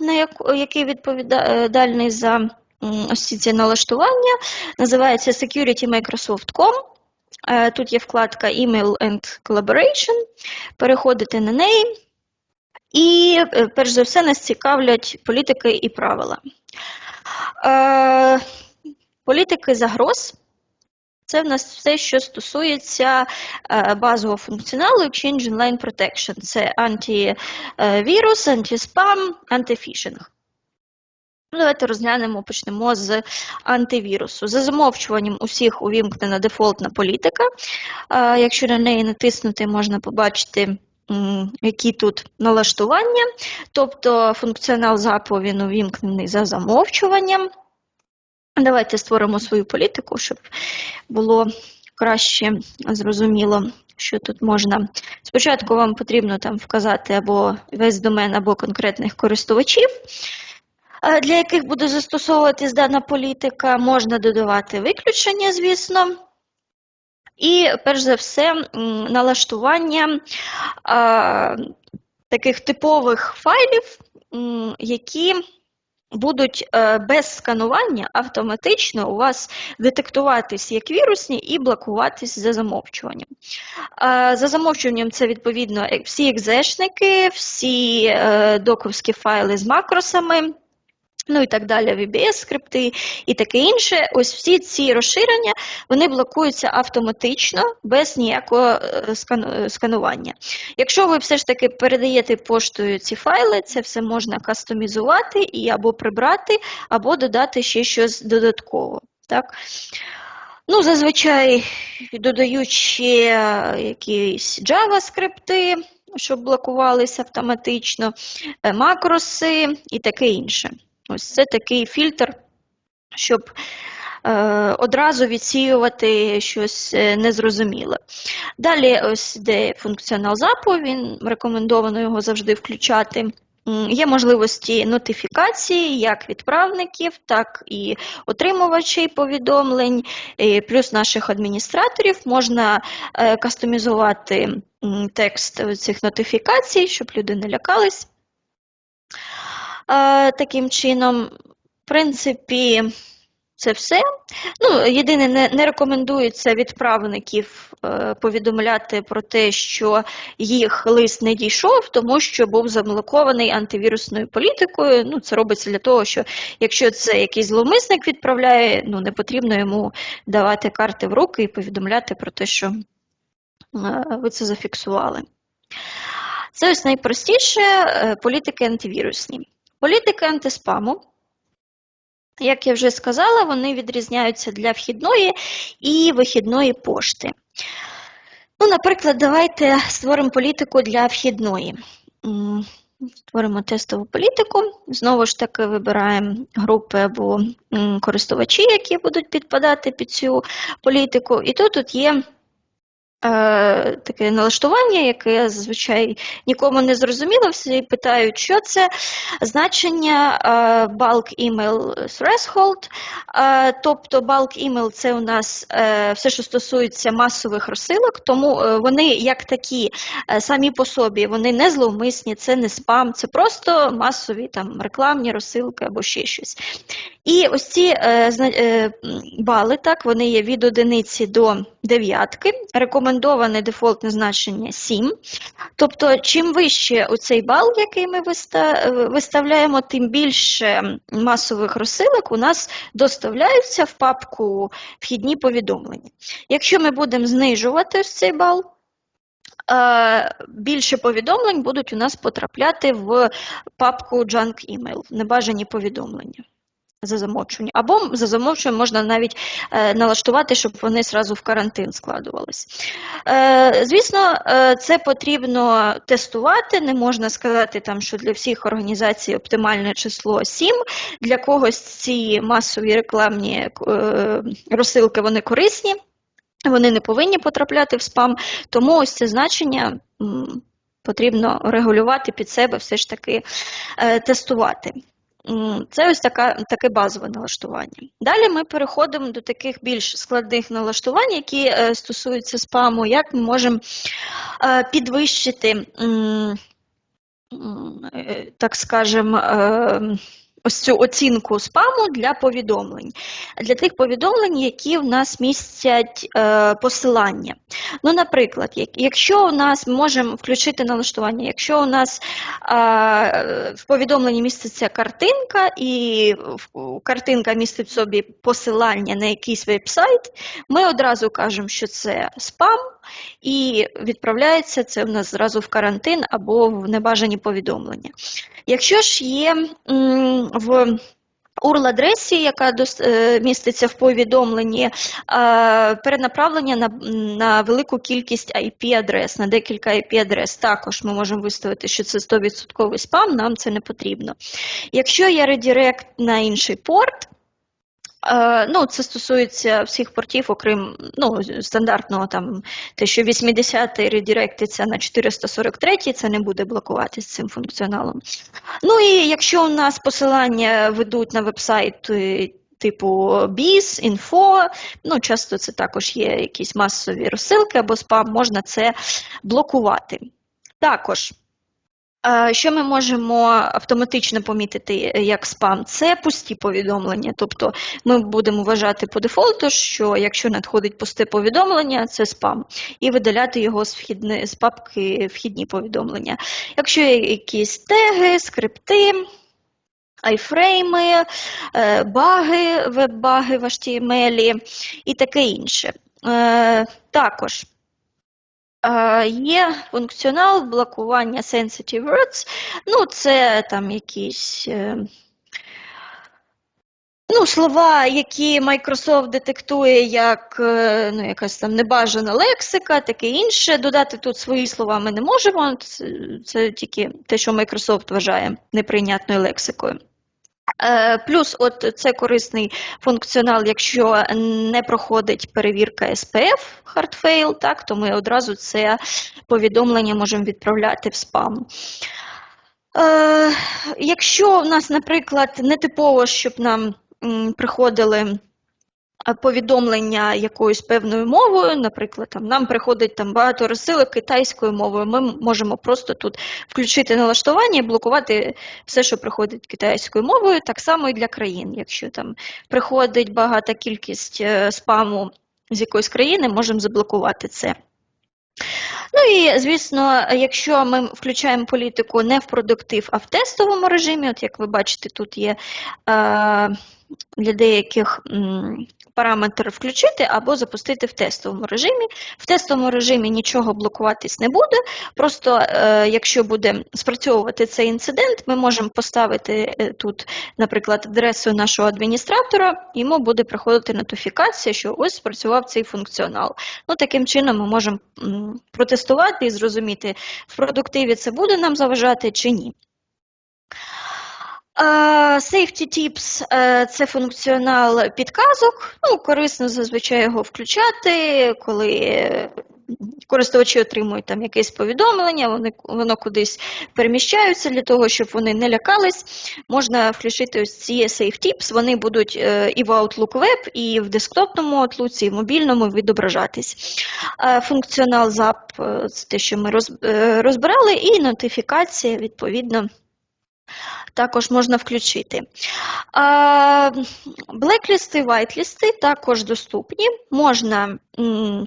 на який відповідальний за ось ці налаштування, називається security.microsoft.com. Е, Тут є вкладка Email and Collaboration. Переходите на неї. І, е, перш за все, нас цікавлять політики і правила. Е, політики загроз це в нас все, що стосується е, базового функціоналу Exchange Online Protection. Це антивірус, антиспам, антифішинг. Ну, Давайте розглянемо, почнемо з антивірусу. За замовчуванням усіх увімкнена дефолтна політика. Е, Якщо на неї натиснути, можна побачити, які тут налаштування. Тобто функціонал запу він увімкнений за замовчуванням. Давайте створимо свою політику, щоб було краще зрозуміло, що тут можна. Спочатку вам потрібно там вказати або весь домен, або конкретних користувачів, е, для яких буде застосовуватись дана політика. Можна додавати виключення, звісно. І, перш за все, налаштування а, таких типових файлів, які будуть е, без сканування автоматично у вас детектуватись як вірусні і блокуватись за замовчуванням. Е, За замовчуванням це відповідно е, всі екзешники, всі доковські файли з макросами. Ну і так далі, VBS скрипти і таке інше. Ось всі ці розширення вони блокуються автоматично без ніякого е, е, сканування. Якщо ви все ж таки передаєте поштою ці файли, це все можна кастомізувати і або прибрати, або додати ще щось додатково. Так? Ну, зазвичай додають ще якісь JavaScript, щоб блокувалися автоматично, е, макроси і таке інше. Ось це такий фільтр, щоб е, одразу відсіювати щось е, незрозуміле. Далі, ось де функціонал запу, він рекомендовано його завжди включати. Є можливості нотифікації як відправників, так і отримувачей повідомлень, плюс наших адміністраторів. Можна е, кастомізувати текст цих нотифікацій, щоб люди не лякались. Е, Таким чином, в принципі, це все. Ну, єдине, не, не рекомендується відправників е, повідомляти про те, що їх лист не дійшов, тому що був заблокований антивірусною політикою. Ну, це робиться для того, що якщо це якийсь зловмисник відправляє, ну не потрібно йому давати карти в руки і повідомляти про те, що е, ви це зафіксували. Це ось найпростіше е, політики антивірусні. Політики антиспаму, як я вже сказала, вони відрізняються для вхідної і вихідної пошти. Ну, наприклад, давайте створимо політику для вхідної. Створимо тестову політику. Знову ж таки, вибираємо групи або користувачі, які будуть підпадати під цю політику. І тут, тут є таке налаштування, яке зазвичай нікому не зрозуміло. Всі питають, що це значення е, bulk email threshold. Е, тобто bulk email – це у нас е, все, що стосується масових розсилок, тому е, вони як такі е, самі по собі, вони не зловмисні, це не спам, це просто масові там рекламні розсилки або ще щось. І ось ці е, е, бали, так, вони є від одиниці до дев'ятки. Рекомендоване дефолтне значення 7. Тобто, чим вище оцей бал, який ми е, виставляємо, тим більше масових розсилок у нас доставляються в папку вхідні повідомлення. Якщо ми будемо знижувати цей бал, е, більше повідомлень будуть у нас потрапляти в папку Junk Email, небажані повідомлення за замовчування. Або за замовчуванням можна навіть е, налаштувати, щоб вони зразу в карантин складувались. Е, звісно, е, це потрібно тестувати. Не можна сказати, там, що для всіх організацій оптимальне число 7. Для когось ці масові рекламні е, розсилки вони корисні, вони не повинні потрапляти в спам. Тому ось це значення. Потрібно регулювати під себе, все ж таки е, тестувати. Це ось така, таке базове налаштування. Далі ми переходимо до таких більш складних налаштувань, які е, стосуються спаму, як ми можемо е, підвищити е, так скажемо, ось цю оцінку спаму для повідомлень, для тих повідомлень, які в нас містять е, посилання. Ну, наприклад, як- якщо у нас ми можемо включити налаштування, якщо у нас е, в повідомленні міститься картинка, і картинка містить в собі посилання на якийсь веб-сайт, ми одразу кажемо, що це спам, і відправляється це в нас зразу в карантин або в небажані повідомлення. Якщо ж є в URL-адресі, яка е, міститься в повідомленні, е, перенаправлення на, на велику кількість IP-адрес, на декілька IP-адрес, також ми можемо виставити, що це 100% спам, нам це не потрібно. Якщо є редирект на інший порт, Ну, це стосується всіх портів, окрім ну, стандартного там, те, що 80-й редиректиться на 443-й, це не буде блокуватися цим функціоналом. Ну і якщо у нас посилання ведуть на веб-сайт е, типу BIS, Info, ну, часто це також є якісь масові розсилки або спам, можна це блокувати. Також. Що ми можемо автоматично помітити е, як спам? Це пусті повідомлення. Тобто ми будемо вважати по дефолту, що якщо надходить пусте повідомлення, це спам, і видаляти його з, вхідни, з папки вхідні повідомлення. Якщо є якісь теги, скрипти, айфрейми, е, баги, веб-баги в HTML і таке інше. Е, Також Є функціонал блокування sensitive words. Ну, це там якісь е, ну, слова, які Microsoft детектує як е, ну, якась там небажана лексика, таке інше. Додати тут свої слова ми не можемо. Це, це тільки те, що Microsoft вважає неприйнятною лексикою. Е, Плюс, от це корисний функціонал, якщо не проходить перевірка SPF хардфейл, так, то ми одразу це повідомлення можемо відправляти в спам. Е, Якщо в нас, наприклад, не типово, щоб нам приходили повідомлення якоюсь певною мовою, наприклад, там, нам приходить там багато розсилок китайською мовою, ми можемо просто тут включити налаштування і блокувати все, що приходить китайською мовою, так само і для країн. Якщо там приходить багата кількість е, спаму з якоїсь країни, можемо заблокувати це. Ну і, звісно, якщо ми включаємо політику не в продуктив, а в тестовому режимі, от як ви бачите, тут є е, для деяких параметр включити або запустити в тестовому режимі. В тестовому режимі нічого блокуватись не буде. Просто е, якщо буде спрацьовувати цей інцидент, ми можемо поставити е, тут, наприклад, адресу нашого адміністратора, йому буде приходити нотифікація, що ось спрацював цей функціонал. Ну, таким чином ми можемо протестувати і зрозуміти, в продуктиві це буде нам заважати чи ні. Е, Safety Tips е, – це функціонал підказок. Ну, корисно зазвичай його включати, коли користувачі отримують там якесь повідомлення, вони, воно кудись переміщаються для того, щоб вони не лякались. Можна включити ось ці Safe Tips, вони будуть е, і в Outlook Web, і в десктопному Outlook, і в мобільному відображатись. Функціонал ZAP – це те, що ми розбирали, і нотифікація, відповідно, також можна включити. Блеклісти, вайтлісти також доступні. Можна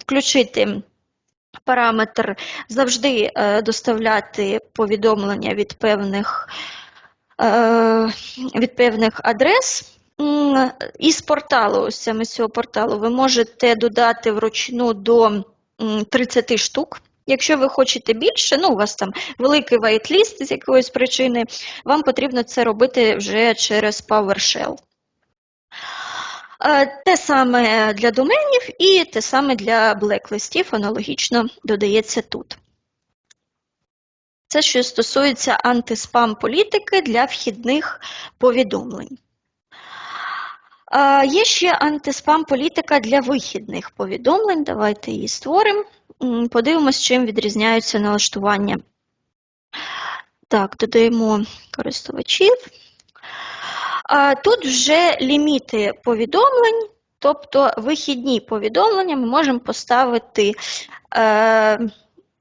включити параметр завжди е, доставляти повідомлення від певних, е, від певних адрес. Із порталу, саме з цього порталу, ви можете додати вручну до м, 30 штук. Якщо ви хочете більше, ну у вас там великий вайтліст з якоїсь причини, вам потрібно це робити вже через PowerShell. Е, Те саме для доменів і те саме для блеклистів, аналогічно додається тут. Це що стосується антиспам політики для вхідних повідомлень. Е, Є ще антиспам політика для вихідних повідомлень. Давайте її створимо. Подивимось, чим відрізняються налаштування. Так, додаємо користувачів. Тут вже ліміти повідомлень, тобто вихідні повідомлення ми можемо поставити е,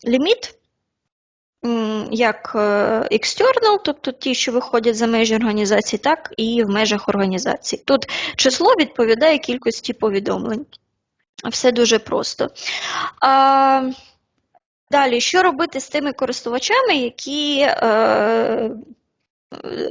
ліміт як е, external, тобто ті, що виходять за межі організації, так і в межах організації. Тут число відповідає кількості повідомлень. Все дуже просто. А, далі, що робити з тими користувачами, які, е,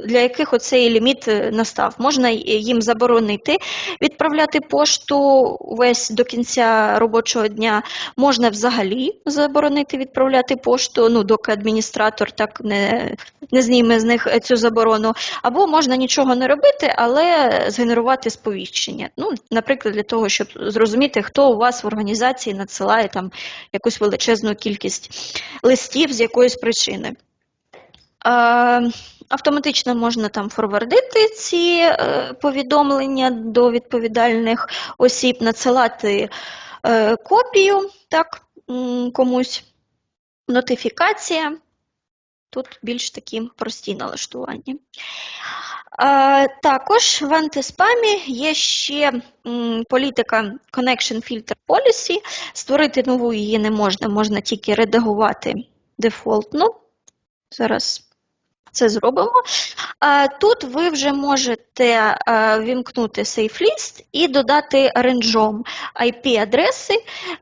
для яких оцей ліміт е, настав? Можна їм заборонити відправляти пошту весь до кінця робочого дня, можна взагалі заборонити відправляти пошту, ну, доки адміністратор так не, не зніме з них цю заборону, або можна нічого не робити, але згенерувати сповіщення. Ну, наприклад, для того, щоб зрозуміти, хто у вас в організації надсилає там якусь величезну кількість листів з якоїсь причини. Автоматично можна там форвардити ці е, повідомлення до відповідальних осіб, надсилати е, копію так, комусь. Нотифікація. Тут більш такі прості налаштування. Також в антиспамі є ще політика Connection Filter Policy. Створити нову її не можна, можна тільки редагувати дефолтну. Зараз це зробимо. Тут ви вже можете вімкнути SafeList і додати ренджом IP-адреси,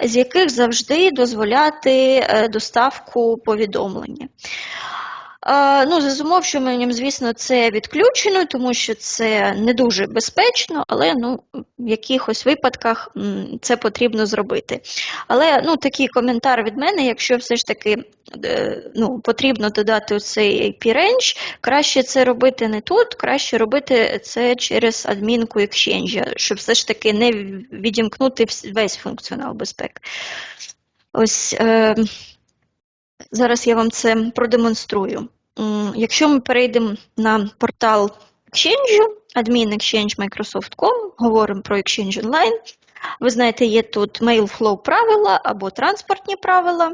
з яких завжди дозволяти е, доставку повідомлення. Ну, За зумовчуванням, звісно, це відключено, тому що це не дуже безпечно, але ну, в якихось випадках це потрібно зробити. Але ну, такий коментар від мене, якщо все ж таки е, ну, потрібно додати цей IP-range, краще це робити не тут, краще робити це через адмінку Exchange, щоб все ж таки не відімкнути весь функціонал безпеки. Ось е, зараз я вам це продемонструю. Якщо ми перейдемо на портал Exchange, admin Exchange Microsoft.com, говоримо про Exchange Online, ви знаєте, є тут Mailflow правила або транспортні правила.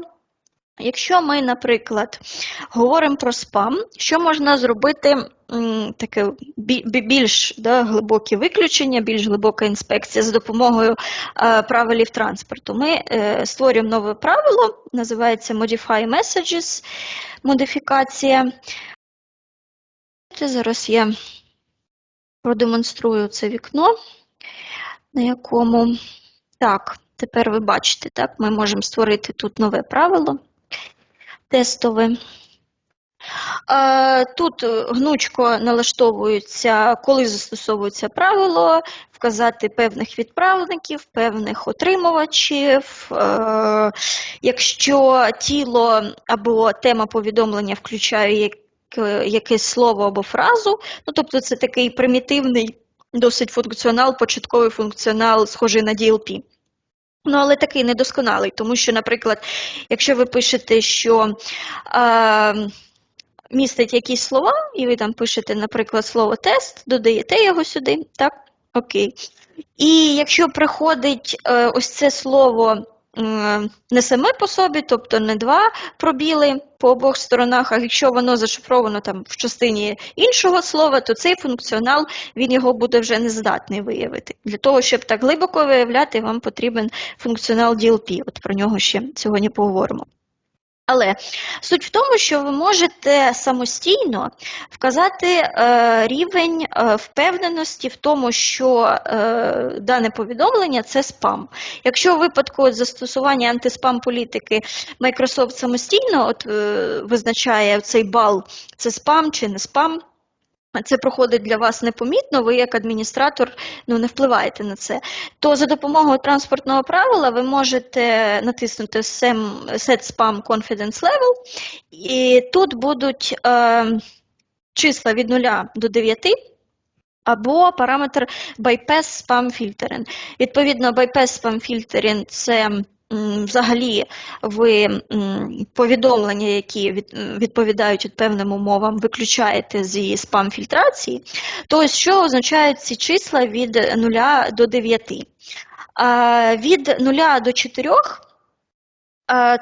Якщо ми, наприклад, говоримо про спам, що можна зробити таке бі- бі- більш да, глибокі виключення, більш глибока інспекція за допомогою е, правилів транспорту. Ми е, створюємо нове правило, називається Modify Messages, модифікація. Зараз я продемонструю це вікно, на якому. Так, тепер ви бачите, так, ми можемо створити тут нове правило тестове. Е, Тут е, гнучко налаштовується, коли застосовується правило, вказати певних відправників, певних отримувачів. Е, Якщо тіло або тема повідомлення включає якесь слово або фразу, ну тобто це такий примітивний досить функціонал, початковий функціонал, схожий на DLP. Ну, але такий недосконалий, тому що, наприклад, якщо ви пишете, що е, містить якісь слова, і ви там пишете, наприклад, слово тест, додаєте його сюди, так? Окей. І якщо приходить е, ось це слово м, не саме по собі, тобто не два пробіли по обох сторонах, а якщо воно зашифровано там в частині іншого слова, то цей функціонал він його буде вже не здатний виявити. Для того, щоб так глибоко виявляти, вам потрібен функціонал DLP. От про нього ще сьогодні поговоримо. Але суть в тому, що ви можете самостійно вказати е, рівень е, впевненості в тому, що е, дане повідомлення це спам. Якщо у випадку застосування антиспам політики Microsoft самостійно от, визначає цей бал, це спам чи не спам. Це проходить для вас непомітно, ви як адміністратор ну, не впливаєте на це. То за допомогою транспортного правила ви можете натиснути Set Spam Confidence Level, і тут будуть е, числа від 0 до 9, або параметр Bypass Spam Filtering. Відповідно, Bypass Spam Filtering – це взагалі ви повідомлення, які відповідають від певним умовам, виключаєте зі спам-фільтрації, то що означають ці числа від 0 до 9. Від 0 до 4 е,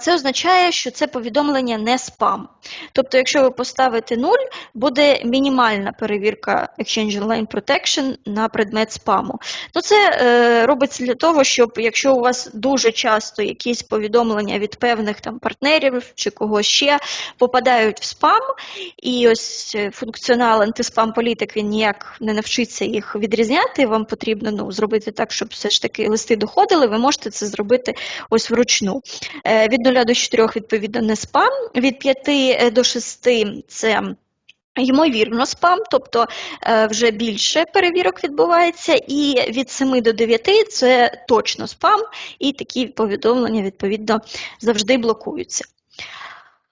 це означає, що це повідомлення не спам. Тобто, якщо ви поставите 0, буде мінімальна перевірка Exchange Online Protection на предмет спаму. Ну, це е, робиться для того, щоб якщо у вас дуже часто якісь повідомлення від певних там партнерів чи когось ще попадають в спам, і ось е, функціонал антиспам політик він ніяк не навчиться їх відрізняти. Вам потрібно ну, зробити так, щоб все ж таки листи доходили. Ви можете це зробити ось вручну. Е, Від 0 до 4 відповідно не спам, від 5 до 6 це. Ймовірно, спам, тобто е, вже більше перевірок відбувається, і від 7 до 9 це точно спам, і такі повідомлення відповідно завжди блокуються.